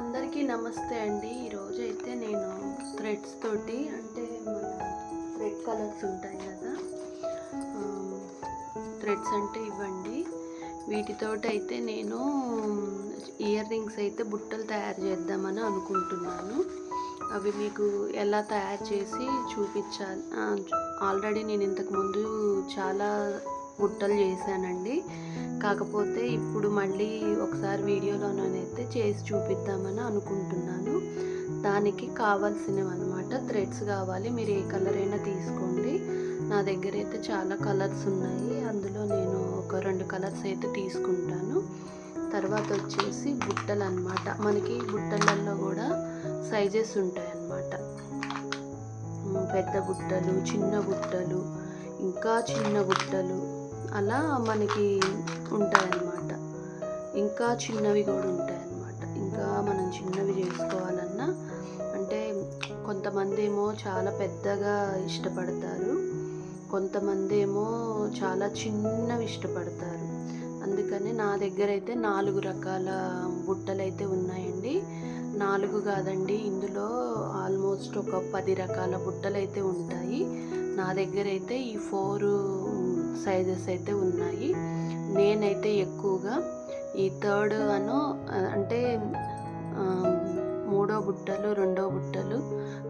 అందరికీ నమస్తే అండి. ఈరోజు అయితే నేను థ్రెడ్స్ తోటి అంటే మన థ్రెడ్ కలర్స్ ఉంటాయి కదా థ్రెడ్స్ అంటే ఇవ్వండి. వీటితోటి అయితే నేను ఇయర్ రింగ్స్ అయితే బుట్టలు తయారు చేద్దామని అనుకుంటున్నాను. అవి మీకు ఎలా తయారు చేసి చూపించాలి ఆల్రెడీ నేను ఇంతకుముందు చాలా బుట్టలు చేశానండి. కాకపోతే ఇప్పుడు మళ్ళీ ఒకసారి వీడియోలోనైతే చేసి చూపిద్దామని అనుకుంటున్నాను. దానికి కావాల్సినవి అనమాట థ్రెడ్స్ కావాలి. మీరు ఏ కలర్ అయినా తీసుకోండి. నా దగ్గర అయితే చాలా కలర్స్ ఉన్నాయి. అందులో నేను ఒక రెండు కలర్స్ అయితే తీసుకుంటాను. తర్వాత వచ్చేసి బుట్టలు అనమాట మనకి బుట్టలలో కూడా సైజెస్ ఉంటాయి అన్నమాట పెద్ద బుట్టలు చిన్న బుట్టలు ఇంకా చిన్న బుట్టలు. అలా మనకి ఉంటాయన్నమాట. ఇంకా చిన్నవి కూడా ఉంటాయన్నమాట. ఇంకా మనం చిన్నవి చేసుకోవాలన్నా అంటే కొంతమంది ఏమో చాలా పెద్దగా ఇష్టపడతారు. కొంతమంది ఏమో చాలా చిన్నవి ఇష్టపడతారు. అందుకని నా దగ్గర అయితే నాలుగు రకాల బుట్టలు అయితే ఉన్నాయండి. నాలుగు కాదండి ఇందులో ఆల్మోస్ట్ ఒక పది రకాల బుట్టలు అయితే ఉంటాయి. నా దగ్గర అయితే ఈ ఫోరు సైజెస్ అయితే ఉన్నాయి. నేనైతే ఎక్కువగా ఈ థర్డ్ అను అంటే మూడో బుట్టలు రెండో బుట్టలు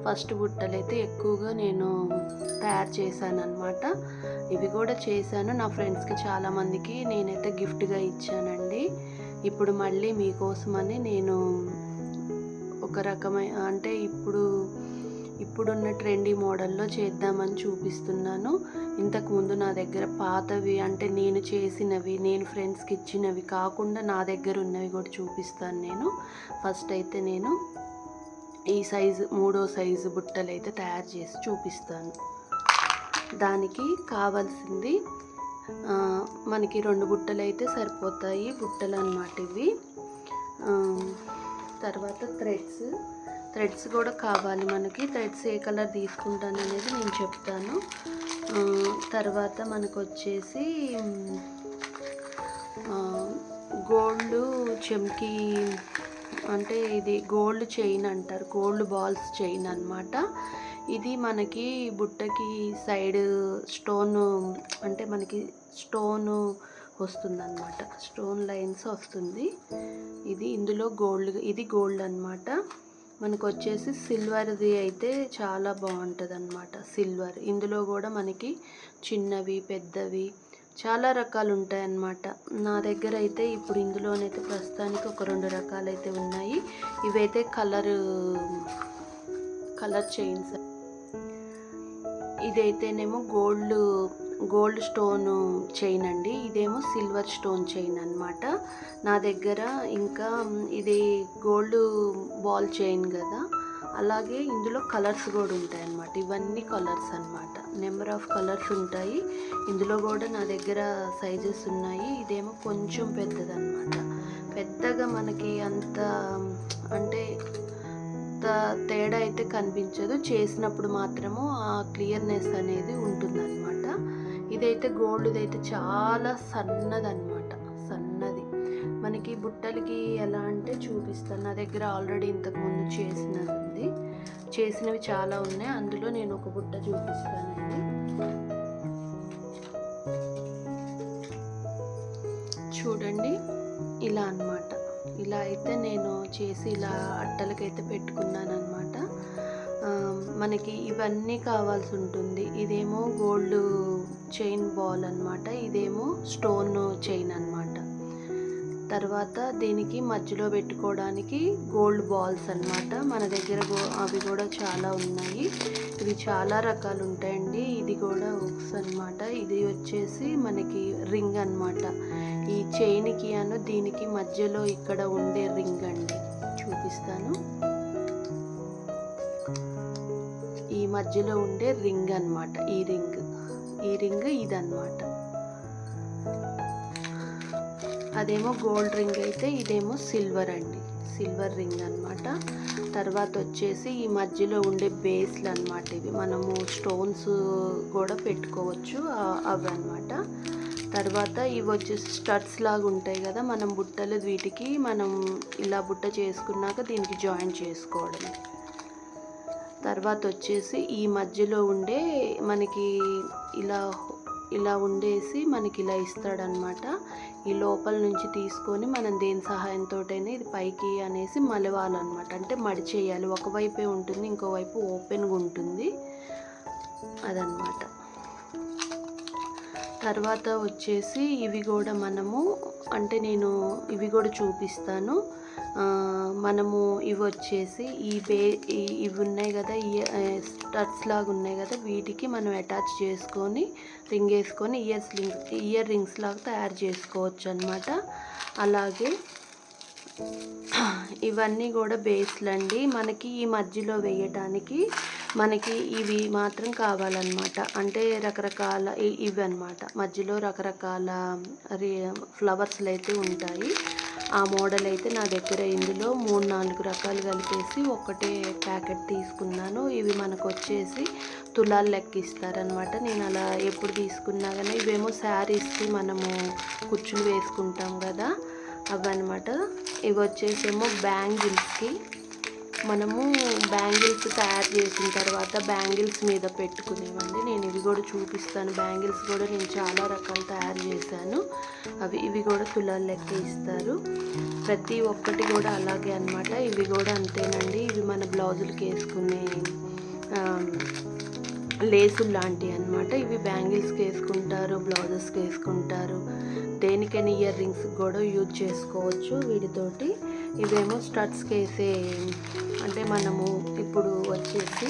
ఫస్ట్ బుట్టలు అయితే ఎక్కువగా నేను తయారు చేశాను అనమాట ఇవి కూడా చేశాను. నా ఫ్రెండ్స్కి చాలామందికి నేనైతే గిఫ్ట్గా ఇచ్చానండి. ఇప్పుడు మళ్ళీ మీకోసమని నేను ఒక రకమైన అంటే ఇప్పుడు ఇప్పుడున్న ట్రెండీ మోడల్లో చేద్దామని చూపిస్తున్నాను. ఇంతకుముందు నా దగ్గర పాతవి అంటే నేను చేసినవి నేను ఫ్రెండ్స్కి ఇచ్చినవి కాకుండా నా దగ్గర ఉన్నవి కూడా చూపిస్తాను నేను. ఫస్ట్ అయితే నేను ఈ సైజు మూడో సైజు బుట్టలు అయితే తయారు చేసి చూపిస్తాను. దానికి కావాల్సింది మనకి రెండు బుట్టలు అయితే సరిపోతాయి బుట్టలు అన్నమాట ఇవి. తర్వాత థ్రెడ్స్. థ్రెడ్స్ కూడా కావాలి మనకి. థ్రెడ్స్ ఏ కలర్ తీసుకుంటాను అనేది నేను చెప్తాను. తర్వాత మనకు వచ్చేసి గోల్డ్ చెమ్కి అంటే ఇది గోల్డ్ చైన్ అంటారు. గోల్డ్ బాల్స్ చైన్ అనమాట ఇది మనకి బుట్టకి సైడ్ స్టోన్ అంటే మనకి స్టోన్ వస్తుందన్నమాట. స్టోన్ లైన్స్ వస్తుంది. ఇది ఇందులో గోల్డ్ ఇది గోల్డ్ అనమాట మనకు వచ్చేసి సిల్వర్ది అయితే చాలా బాగుంటుంది అనమాట సిల్వర్. ఇందులో కూడా మనకి చిన్నవి పెద్దవి చాలా రకాలు ఉంటాయి అన్నమాట నా దగ్గర అయితే ఇప్పుడు ఇందులోనైతే ప్రస్తుతానికి ఒక రెండు రకాలు అయితే ఉన్నాయి. ఇవైతే కలర్ కలర్ చైన్స్. ఇదైతేనేమో గోల్డ్ గోల్డ్ స్టోన్ చైన్ అండి. ఇదేమో సిల్వర్ స్టోన్ చైన్ అనమాట నా దగ్గర ఇంకా ఇది గోల్డ్ బాల్ చైన్ కదా. అలాగే ఇందులో కలర్స్ కూడా ఉంటాయి అన్నమాట. ఇవన్నీ కలర్స్ అనమాట నెంబర్ ఆఫ్ కలర్స్ ఉంటాయి. ఇందులో కూడా నా దగ్గర సైజెస్ ఉన్నాయి. ఇదేమో కొంచెం పెద్దదన్నమాట. పెద్దగా మనకి అంత అంటే తేడా అయితే కనిపించదు. చేసినప్పుడు మాత్రము ఆ క్లియర్నెస్ అనేది ఉంటుందన్నమాట. ఇదైతే గోల్డ్ది అయితే చాలా సన్నదన్నమాట. సన్నది. మనకి బుట్టలకి ఎలా అంటే చూపిస్తాను. నా దగ్గర ఆల్రెడీ ఇంతకుముందు చేసినది. ఉంది చేసినవి చాలా ఉన్నాయి. అందులో నేను ఒక బుట్ట చూపిస్తానండి. చూడండి. ఇలా అనమాట ఇలా అయితే నేను చేసి ఇలా అట్టలకైతే పెట్టుకున్నాను అనమాట మనకి ఇవన్నీ కావాల్సి ఉంటుంది. ఇదేమో గోల్డ్ చైన్ బాల్ అనమాట ఇదేమో స్టోన్ చైన్ అనమాట తర్వాత దీనికి మధ్యలో పెట్టుకోవడానికి గోల్డ్ బాల్స్ అనమాట మన దగ్గర అవి కూడా చాలా ఉన్నాయి. ఇవి చాలా రకాలు ఉంటాయండి. ఇది కూడా ఉక్స్ అనమాట ఇది వచ్చేసి మనకి రింగ్ అనమాట ఈ చైన్కి అను దీనికి మధ్యలో ఇక్కడ ఉండే రింగ్ అండి. చూపిస్తాను. ఈ మధ్యలో ఉండే రింగ్ అనమాట ఈ రింగ్. ఈ రింగ్ ఇదన్నమాట. అదేమో గోల్డ్ రింగ్ అయితే ఇదేమో సిల్వర్ అండి. సిల్వర్ రింగ్ అనమాట తర్వాత వచ్చేసి ఈ మధ్యలో ఉండే బేస్లు అనమాట ఇవి. మనము స్టోన్స్ కూడా పెట్టుకోవచ్చు అవి అనమాట తర్వాత ఇవి వచ్చేసి స్టడ్స్ లాగా ఉంటాయి కదా మనం బుట్టలు వీటికి మనం ఇలా బుట్ట చేసుకున్నాక దీనికి జాయిన్ చేసుకోవడం తర్వాత వచ్చేసి ఈ మధ్యలో ఉండే మనకి ఇలా ఇలా ఉండేసి మనకి ఇలా ఇస్తాడనమాట ఈ లోపల నుంచి తీసుకొని మనం దేని సహాయంతోటైనా ఇది పైకి అనేసి మలవాలన్నమాట. అంటే మడిచేయాలి. ఒకవైపే ఉంటుంది ఇంకోవైపు ఓపెన్గా ఉంటుంది అదనమాట తర్వాత వచ్చేసి ఇవి కూడా మనము అంటే నేను ఇవి కూడా చూపిస్తాను. మనము ఇవి వచ్చేసి ఈ బే ఇవి ఉన్నాయి కదా ఈ స్టడ్స్ లాగా ఉన్నాయి కదా వీటికి మనం అటాచ్ చేసుకొని రింగ్ వేసుకొని ఇయర్స్ రింగ్ ఇయర్ రింగ్స్ లాగా తయారు చేసుకోవచ్చు అనమాట అలాగే ఇవన్నీ కూడా బేస్లు అండి. మనకి ఈ మధ్యలో వేయటానికి మనకి ఇవి మాత్రం కావాలన్నమాట. అంటే రకరకాల ఇవి అన్నమాట. మధ్యలో రకరకాల ఫ్లవర్స్లు అయితే ఉంటాయి. ఆ మోడల్ అయితే నా దగ్గర ఇందులో మూడు నాలుగు రకాలు కలిపేసి ఒకటే ప్యాకెట్ తీసుకున్నాను. ఇవి మనకు వచ్చేసి తులాలు లెక్కిస్తారనమాట నేను అలా ఎప్పుడు తీసుకున్నా కానీ ఇవేమో శారీస్కి మనము కుచ్చులు వేసుకుంటాం కదా అవన్నమాట. ఇవి వచ్చేసేమో బ్యాంగిల్స్కి మనము బ్యాంగిల్స్ తయారు చేసిన తర్వాత బ్యాంగిల్స్ మీద పెట్టుకునేవండి. నేను ఇవి కూడా చూపిస్తాను. బ్యాంగిల్స్ కూడా నేను చాలా రకాలు తయారు చేశాను. అవి ఇవి కూడా తులాలు లెక్క ఇస్తారు. ప్రతి ఒక్కటి కూడా అలాగే అన్నమాట. ఇవి కూడా అంతేనండి. ఇవి మన బ్లౌజులకి వేసుకునే లేసులు లాంటివి అనమాట ఇవి బ్యాంగిల్స్కి వేసుకుంటారు బ్లౌజెస్కి వేసుకుంటారు. దేనికైనా ఇయర్ రింగ్స్ కూడా యూజ్ చేసుకోవచ్చు వీటితోటి. ఇవేమో స్టడ్స్కి వేసే అంటే మనము ఇప్పుడు వచ్చేసి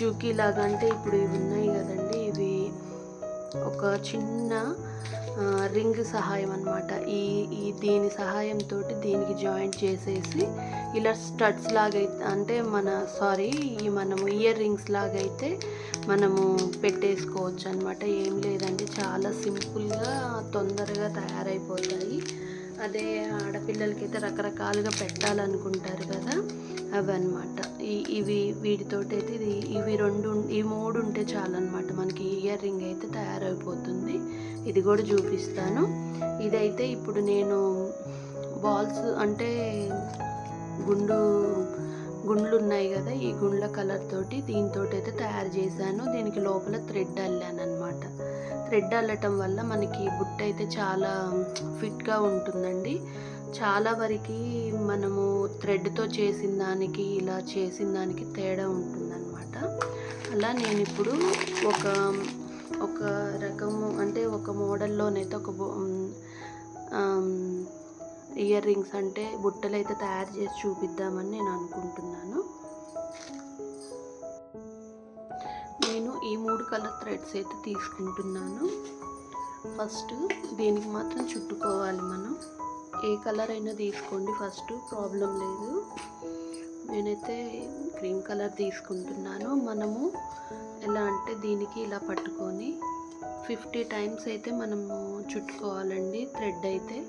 జూకీ లాగా అంటే ఇప్పుడు ఇవి ఉన్నాయి కదండి. ఇవి ఒక చిన్న రింగ్ సహాయం అనమాట ఈ ఈ దీని సహాయంతో దీనికి జాయింట్ చేసేసి ఇలా స్టడ్స్ లాగా అయితే అంటే మన సారీ ఈ మనము ఇయర్ రింగ్స్ లాగా అయితే మనము పెట్టేసుకోవచ్చు అనమాట ఏం లేదండి చాలా సింపుల్గా తొందరగా తయారైపోతాయి. అదే ఆడపిల్లలకైతే రకరకాలుగా పెట్టాలనుకుంటారు కదా అవి ఈ ఇవి వీటితోటి అయితే ఇది ఇవి రెండు ఈ మూడు ఉంటే చాలన్నమాట. మనకి ఇయర్ రింగ్ అయితే తయారైపోతుంది. ఇది కూడా చూపిస్తాను. ఇదైతే ఇప్పుడు నేను బాల్స్ అంటే గుండు గుండ్లు ఉన్నాయి కదా ఈ గుండ్ల కలర్ తోటి దీంతో అయితే తయారు చేశాను. దీనికి లోపల థ్రెడ్ అల్లాను అనమాట థ్రెడ్ అల్లటం వల్ల మనకి బుట్ట అయితే చాలా ఫిట్గా ఉంటుందండి. చాలా వరకు మనము థ్రెడ్తో చేసిన దానికి ఇలా చేసిన దానికి తేడా ఉంటుందన్నమాట. అలా నేను ఇప్పుడు ఒక ఒక రకము అంటే ఒక మోడల్లోనైతే ఒక ఇయర్ రింగ్స్ అంటే బుట్టలు అయితే తయారు చేసి చూపిద్దామని నేను అనుకుంటున్నాను. నేను ఈ మూడు కలర్ థ్రెడ్స్ అయితే తీసుకుంటున్నాను. ఫస్ట్ దీనికి మాత్రం చుట్టుకోవాలి మనం. ఏ కలర్ అయినా తీసుకోండి ఫస్ట్ ప్రాబ్లం లేదు. నేనైతే క్రీమ్ కలర్ తీసుకుంటున్నాను. మనము ఎలా అంటే దీనికి ఇలా పట్టుకొని ఫిఫ్టీ టైమ్స్ అయితే మనము చుట్టుకోవాలండి థ్రెడ్ అయితే.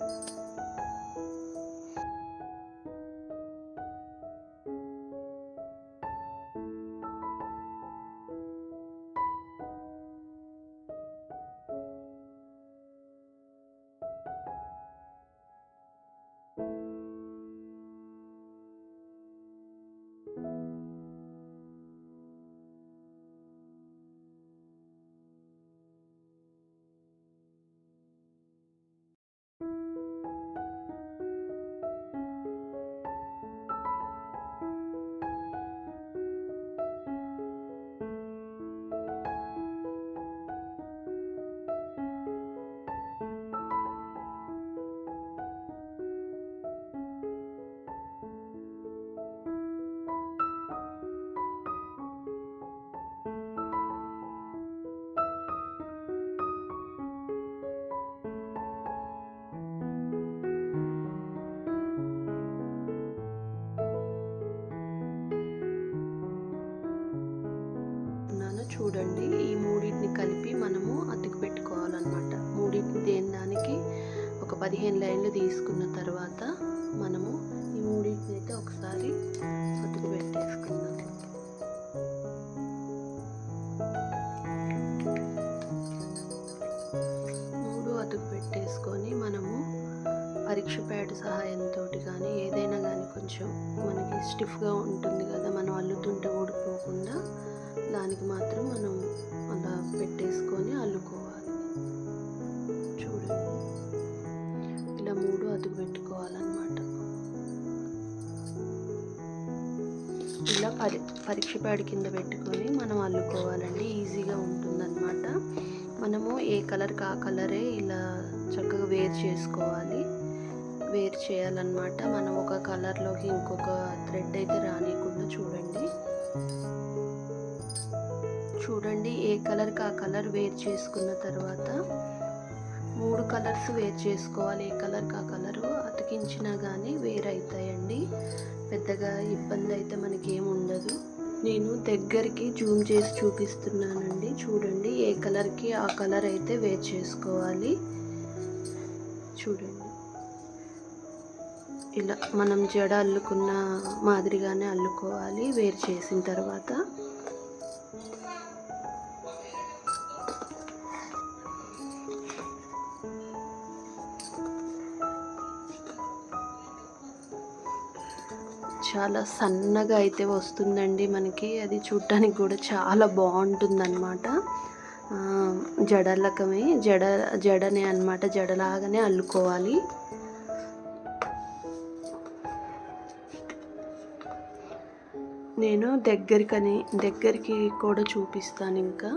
పదిహేను లైన్లు తీసుకున్న తర్వాత మనము ఈ మూడింటిని అయితే ఒకసారి అతుకు పెట్టేసుకుందాం. అతుకు పెట్టేసుకొని మనము పరీక్ష ప్యాడ్ సహాయంతో కానీ ఏదైనా కానీ కొంచెం మనకి స్టిఫ్గా ఉంటుంది. పరీక్ష ప్యాడ్ కింద పెట్టుకొని మనం అల్లుకోవాలండి. ఈజీగా ఉంటుందన్నమాట. మనము ఏ కలర్కి ఆ కలరే ఇలా చక్కగా వేర్ చేసుకోవాలి. వేర్ చేయాలన్నమాట. మనం ఒక కలర్లోకి ఇంకొక థ్రెడ్ అయితే రానియకుండా చూడండి. చూడండి ఏ కలర్కి ఆ కలర్ వేర్ చేసుకున్న తర్వాత మూడు కలర్స్ వేర్ చేసుకోవాలి. ఏ కలర్కి ఆ కలరు అతికించినా కానీ వేర్ అవుతాయండి పెద్దగా ఇబ్బంది అయితే మనకి ఉండదు నేను దగ్గరికి జూమ్ చేసి చూపిస్తున్నానండి. చూడండి ఏ కలర్కి ఆ కలర్ అయితే వేర్ చేసుకోవాలి. చూడండి. ఇలా మనం జడ అల్లుకున్న మాదిరిగానే అల్లుకోవాలి వేరు చేసిన తర్వాత. చాలా సన్నగా అయితే వస్తుందండి మనకి. అది చూడటానికి కూడా చాలా బాగుంటుందన్నమాట. జడలకమే జడ జడనే అన్నమాట. జడలాగానే అల్లుకోవాలి. నేను దగ్గరికని దగ్గరికి కూడా చూపిస్తాను ఇంకా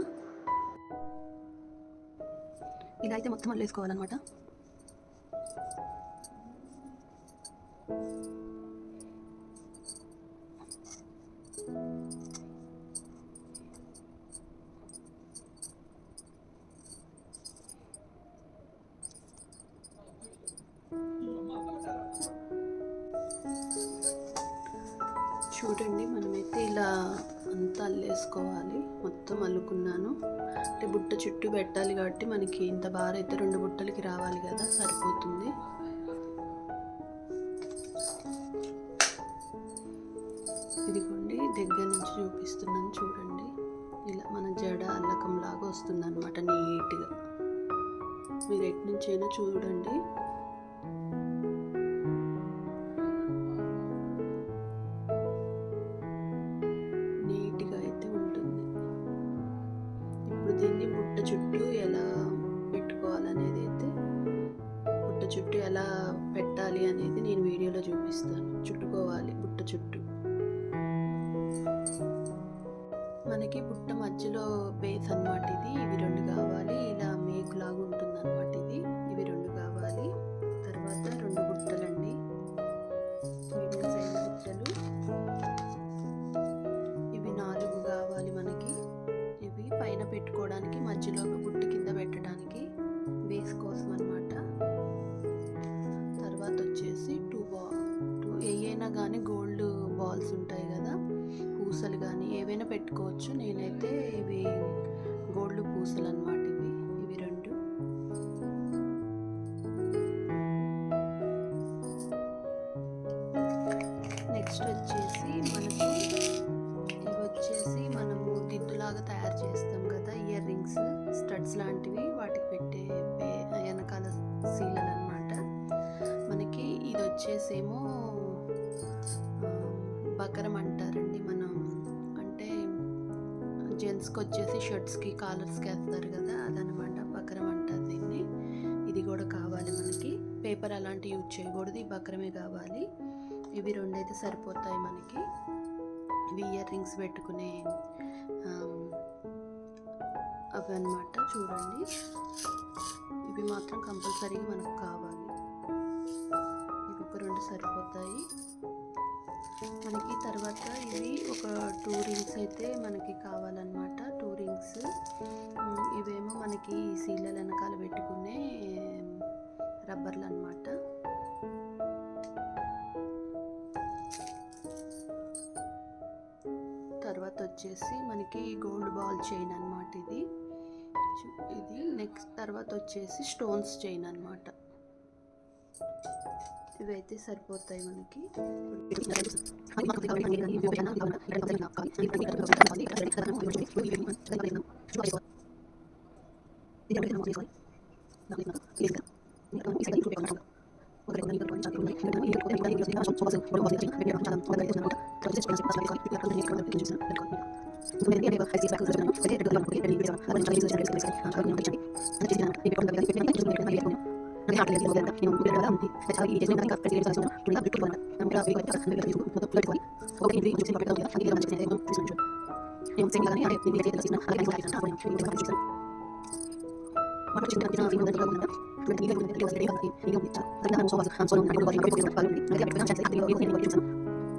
ఇలా అయితే మొత్తం అల్లేసుకోవాలన్నమాట. చూడండి మనమైతే ఇలా అంతా అల్లేసుకోవాలి. మొత్తం అల్లుకున్నాను. అంటే బుట్ట చుట్టూ పెట్టాలి కాబట్టి మనకి ఇంత బాగా అయితే రెండు బుట్టలకి రావాలి కదా సరిపోతుంది. బుట్ట చుట్టూ ఎలా పెట్టాలి అనేది నేను వీడియోలో చూపిస్తాను. చుట్టుకోవాలి బుట్ట చుట్టూ. మనకి బుట్ట మధ్యలో బేస్ అనమాట ఇది. ఇవి రెండు కావాలి. ఇలా మేకులాగా వచ్చేసి మనకి ఇవి వచ్చేసి మనము దిద్దులాగా తయారు చేస్తాం కదా ఇయర్ రింగ్స్ స్టడ్స్ లాంటివి వాటికి పెట్టే వెనకాల సీలలు అనమాట మనకి ఇది వచ్చేసేమో బకరం అంటారండి మనం. అంటే జెంట్స్కి వచ్చేసి షర్ట్స్కి కాలర్స్కి వేస్తారు కదా అదనమాట బకరం అంటారు దీన్ని. ఇది కూడా కావాలి మనకి. పేపర్ అలాంటివి యూజ్ చేయకూడదు ఈ బకరమే కావాలి. ఇవి రెండైతే సరిపోతాయి మనకి. ఇవి ఇయర్ రింగ్స్ పెట్టుకునే అవి అన్నమాట చూడండి. ఇవి మాత్రం కంపల్సరీగా మనకు కావాలి. ఇవి ఒక రెండు సరిపోతాయి. మనకి తర్వాత ఇవి ఒక టూ రింగ్స్ అయితే మనకి కావాలన్నమాట. Two rings. ఇవేమో మనకి సీలల వెనకాల పెట్టుకునే రబ్బర్లు అన్నమాట. తర్వాత వచ్చేసి మనకి గోల్డ్ బాల్ చైన్ అనమాట ఇది. ఇది నెక్స్ట్ తర్వాత వచ్చేసి స్టోన్స్ చైన్ అన్నమాట. ఇవైతే సరిపోతాయి మనకి. I'm sorry.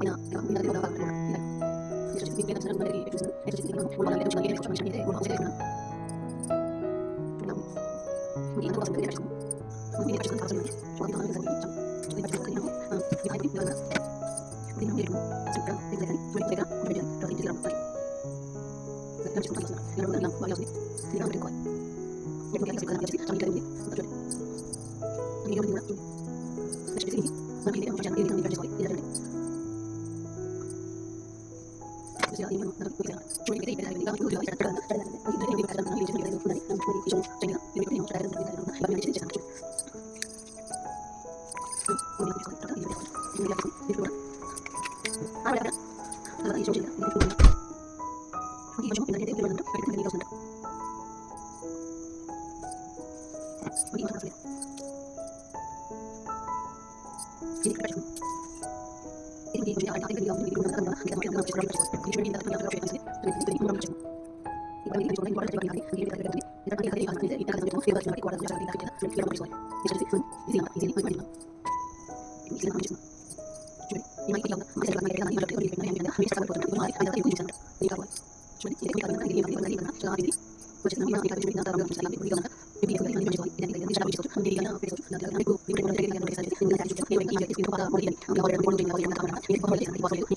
Gracias. ఆగలేదా తర్వాత ఈ రోజు ఈ రోజు ఇదైతే ఇరవై రెండు పెట్టుకుని అవసరం ఈ రోజు ఇప్పుడు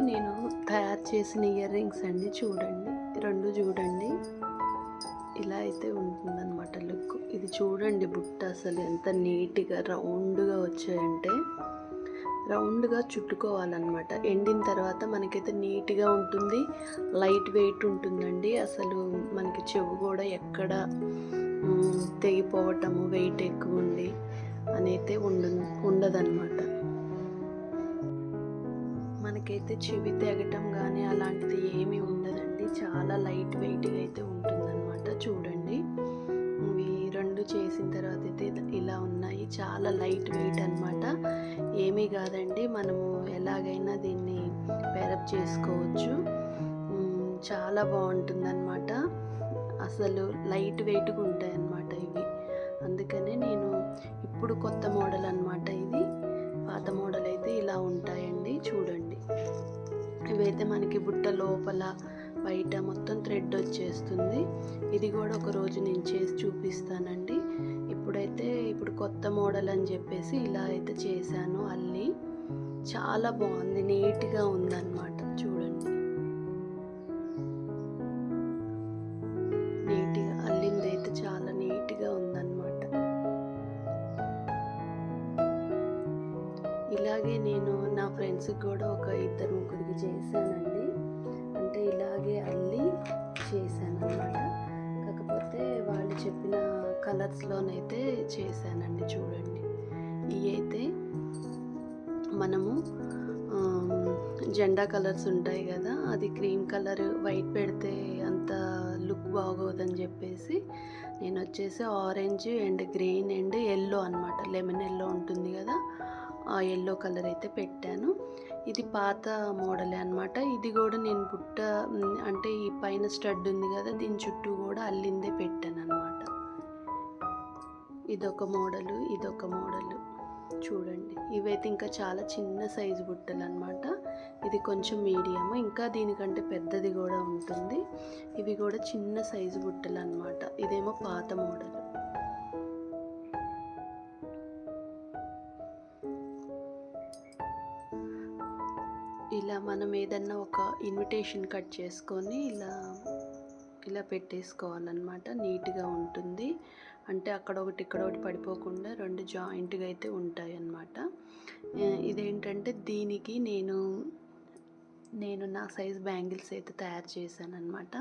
నేను తయారు చేసిన ఇయర్ రింగ్స్ అన్ని చూడండి. రెండు చూడండి. ఇలా అయితే ఉంటుందన్నమాట లుక్. ఇది చూడండి బుట్ట అసలు ఎంత నీట్గా రౌండ్గా వచ్చాయంటే. రౌండ్గా చుట్టుకోవాలన్నమాట. ఎండిన తర్వాత మనకైతే నీట్గా ఉంటుంది. లైట్ వెయిట్ ఉంటుందండి. అసలు మనకి చెవు కూడా ఎక్కడ తెగిపోవటము వెయిట్ ఎక్కువ ఉండి అనైతే ఉండ ఉండదన్నమాట. మనకైతే చెవి తెగటం కానీ అలాంటిది ఏమీ ఉండదండి. చాలా లైట్ వెయిట్గా అయితే ఉంటుందన్నమాట. చూడండి. ఇవి రెండు చేసిన తర్వాత అయితే ఇలా ఉన్నాయి. చాలా లైట్ వెయిట్ అన్నమాట. ఏమీ కాదండి. మనము ఎలాగైనా దీన్ని పేరప్ చేసుకోవచ్చు. చాలా బాగుంటుందన్నమాట. అసలు లైట్ వెయిట్గా ఉంటాయి అన్నమాట ఇవి. అందుకనే నేను ఇప్పుడు కొత్త మోడల్ అన్నమాట ఇది. పాత మోడల్ అయితే ఇలా ఉంటాయండి. చూడండి. ఇవైతే మనకి బుట్ట లోపల బయట మొత్తం థ్రెడ్ వచ్చేస్తుంది. ఇది కూడా ఒక రోజు నేను చేసి చూపిస్తానండి. ఇప్పుడైతే ఇప్పుడు కొత్త మోడల్ అని చెప్పేసి ఇలా అయితే చేశాను అల్లి. చాలా బాగుంది నీట్గా ఉందన్నమాట. చూడండి. నీట్గా అల్లింది అయితే చాలా నీట్గా ఉందన్నమాట. ఇలాగే నేను నా ఫ్రెండ్స్కి కూడా ఒక ఇద్దరు ముగ్గురికి చేశానండి. కలర్స్లోనైతే చేశానండి చూడండి. ఇవి అయితే మనము జెండా కలర్స్ ఉంటాయి కదా అది క్రీమ్ కలర్ వైట్ పెడితే అంత లుక్ బాగోదని చెప్పేసి నేను వచ్చేసి orange and green and yellow అనమాట లెమన్ ఎల్లో ఉంటుంది కదా ఆ ఎల్లో కలర్ అయితే పెట్టాను. ఇది పాత మోడలే అనమాట ఇది కూడా నేను బుట్ట అంటే ఈ పైన స్టడ్ ఉంది కదా దీని చుట్టూ కూడా అల్లిందే పెట్టాను అనమాట ఇదొక మోడలు ఇదొక మోడలు. చూడండి. ఇవైతే ఇంకా చాలా చిన్న సైజు బుట్టలు అనమాట ఇది కొంచెం మీడియం ఇంకా దీనికంటే పెద్దది కూడా ఉంటుంది. ఇవి కూడా చిన్న సైజు బుట్టలు అనమాట ఇదేమో పాత మోడల్. ఇలా మనం ఏదన్నా ఒక ఇన్విటేషన్ కట్ చేసుకొని ఇలా ఇలా పెట్టేసుకోవాలన్నమాట. నీట్గా ఉంటుంది. అంటే అక్కడ ఒకటి ఇక్కడ ఒకటి పడిపోకుండా రెండు జాయింట్గా అయితే ఉంటాయి అన్నమాట ఇదేంటంటే దీనికి నేను నేను నా సైజ్ బ్యాంగిల్స్ అయితే తయారు చేశాను అనమాట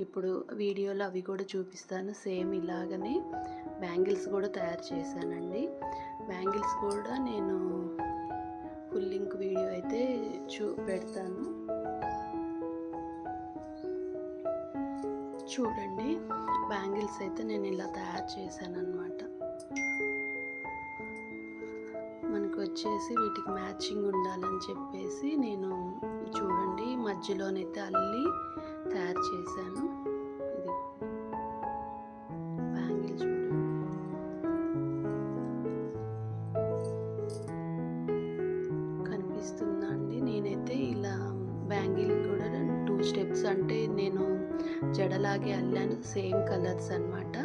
ఇప్పుడు వీడియోలో అవి కూడా చూపిస్తాను. సేమ్ ఇలాగనే బ్యాంగిల్స్ కూడా తయారు చేశానండి. బ్యాంగిల్స్ కూడా నేను ఫుల్ లింక్ వీడియో అయితే చూ పెడతాను. చూడండి. బ్యాంగిల్స్ అయితే నేను ఇలా తయారు చేశానన్నమాట. మనకు వచ్చేసి వీటికి మ్యాచింగ్ ఉండాలని చెప్పేసి నేను చూడండి. మధ్యలోనైతే అల్లి తయారు చేశాను. అలాగే అల్లాను సేమ్ కలర్స్ అనమాట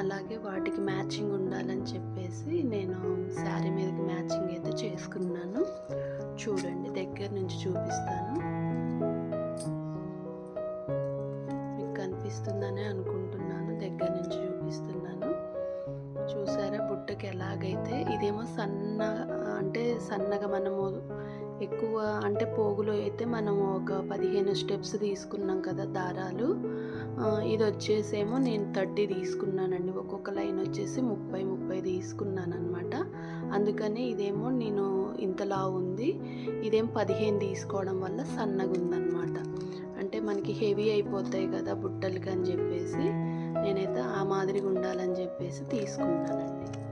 అలాగే వాటికి మ్యాచింగ్ ఉండాలని చెప్పేసి నేను శారీ మీదకి మ్యాచింగ్ అయితే చేసుకున్నాను. చూడండి దగ్గర నుంచి చూపిస్తాను. మీకు కనిపిస్తుందనే అనుకుంటున్నాను దగ్గర నుంచి చూపిస్తున్నాను. చూసారా బుట్టకి ఎలాగైతే ఇదేమో సన్న అంటే సన్నగా మనము ఎక్కువ అంటే పోగులో అయితే మనం ఒక పదిహేను స్టెప్స్ తీసుకున్నాం కదా దారాలు. ఇది వచ్చేసేమో నేను థర్టీ తీసుకున్నానండి. ఒక్కొక్క లైన్ వచ్చేసి ముప్పై ముప్పై తీసుకున్నాను అనమాట అందుకని ఇదేమో నేను ఇంతలా ఉంది. ఇదేం పదిహేను తీసుకోవడం వల్ల సన్నగా ఉందన్నమాట. అంటే మనకి హెవీ అయిపోతాయి కదా బుట్టలకి అని చెప్పేసి నేనైతే ఆ మాదిరిగా ఉండాలని చెప్పేసి తీసుకున్నానండి.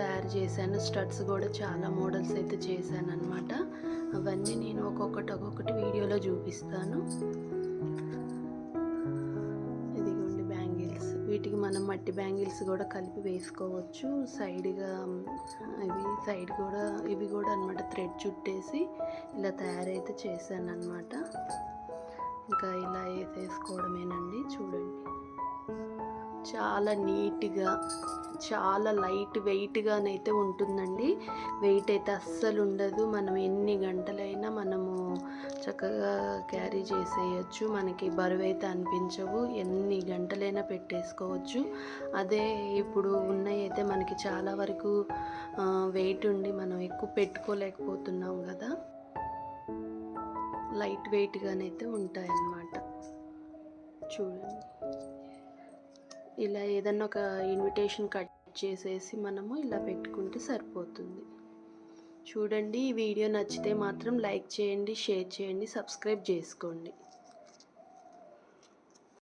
తయారు చేశాను. స్టడ్స్ కూడా చాలా మోడల్స్ అయితే చేశాను అనమాట అవన్నీ నేను ఒక్కొక్కటి ఒక్కొక్కటి వీడియోలో చూపిస్తాను. ఇదిగోండి బ్యాంగిల్స్. వీటికి మనం మట్టి బ్యాంగిల్స్ కూడా కలిపి వేసుకోవచ్చు. సైడ్గా ఇవి సైడ్ కూడా ఇవి కూడా అనమాట థ్రెడ్ చుట్టేసి ఇలా తయారైతే చేశాను అనమాట ఇంకా ఇలా వేసేసుకోవడమేనండి. చూడండి. చాలా నీట్గా చాలా లైట్ వెయిట్గానైతే ఉంటుందండి. వెయిట్ అయితే అస్సలు ఉండదు. మనం ఎన్ని గంటలైనా మనము చక్కగా క్యారీ చేసేయచ్చు. మనకి బరువు అయితే అనిపించవు. ఎన్ని గంటలైనా పెట్టేసుకోవచ్చు. అదే ఇప్పుడు ఉన్నాయి అయితే మనకి చాలా వరకు వెయిట్ ఉండి మనం ఎక్కువ పెట్టుకోలేకపోతున్నాం కదా. లైట్ వెయిట్గానైతే ఉంటాయన్నమాట. చూడండి. ఇలా ఏదన్నా ఒక ఇన్విటేషన్ కట్ చేసేసి మనము ఇలా పెట్టుకుంటే సరిపోతుంది. చూడండి ఈ వీడియో నచ్చితే మాత్రం లైక్ చేయండి షేర్ చేయండి సబ్స్క్రైబ్ చేసుకోండి.